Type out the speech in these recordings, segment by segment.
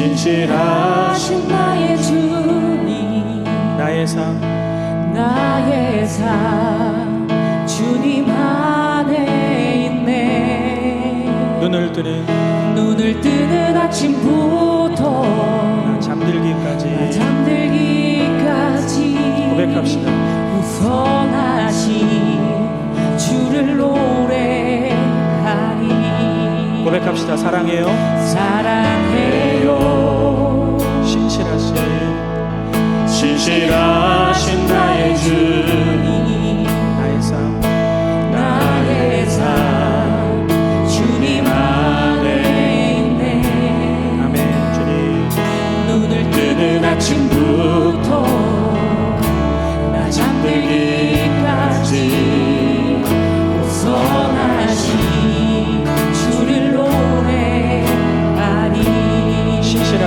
진실하신 나의 주님. 나의 삶. 나의 삶. 주님 안에 있네. 눈을 뜨는 눈을 뜨는 아침부터 잠들기까지 잠들기까지 고백합시다. 우선하신 주를 노래하리. 고백합시다. 사랑해요. 사랑해요. 신실하신 신실하신 나의 주님. 나의 삶. 나의 삶. 주님 안에 있네. 아멘 주님. 눈을 뜨는 아침부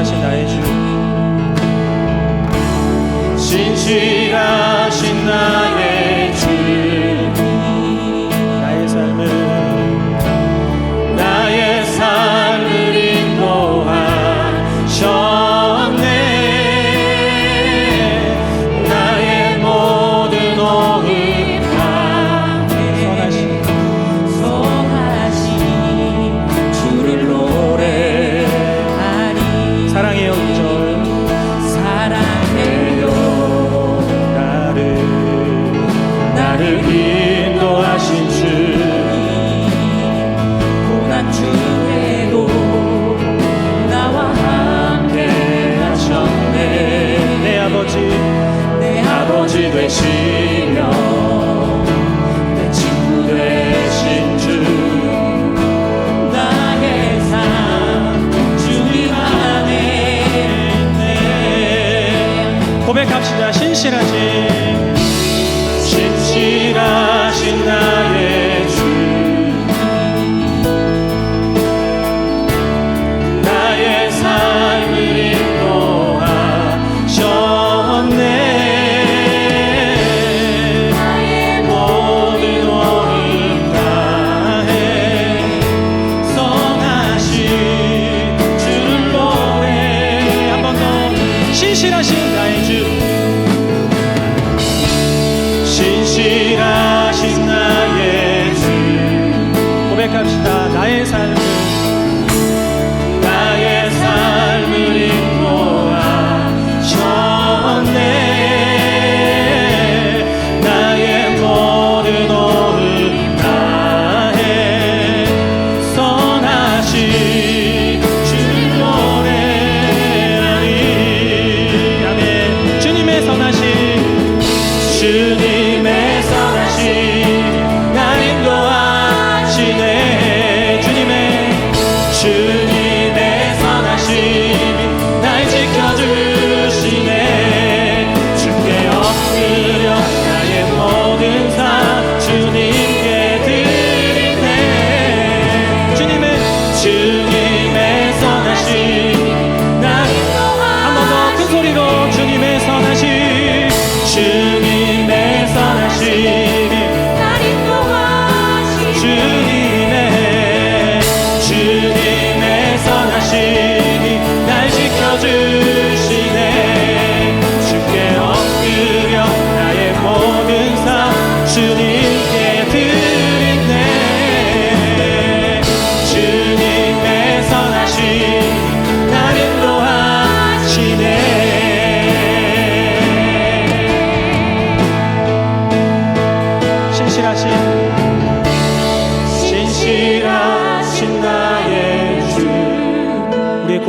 신실하신 나의 주. 신실하신 나의 아버지 되시며 내 친구 되신 주 나의 삶 주님 안에 내 고백합시다. 신실하지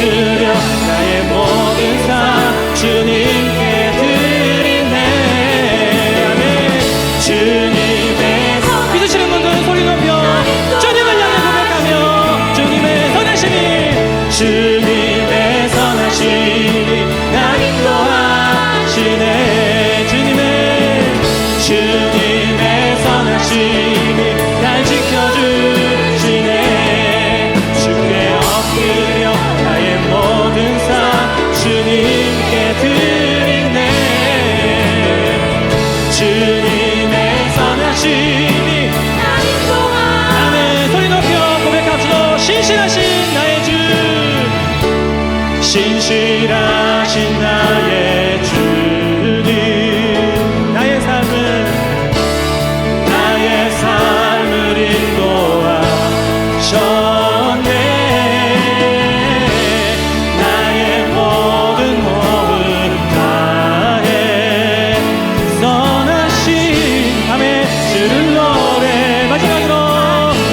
good.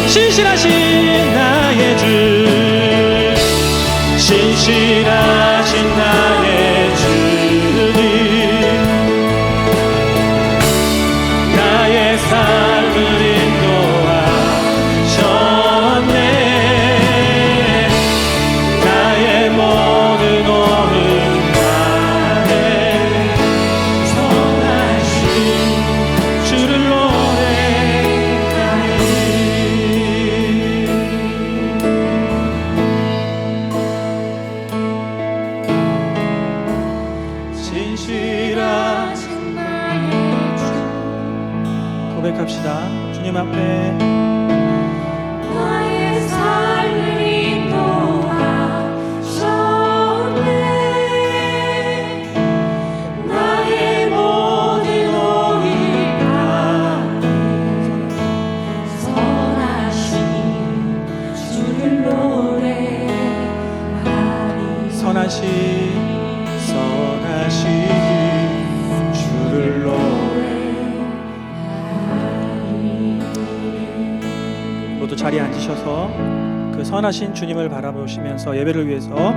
신실하신 나의 주. 신실한 모두 자리에 앉으셔서 그 선하신 주님을 바라보시면서 예배를 위해서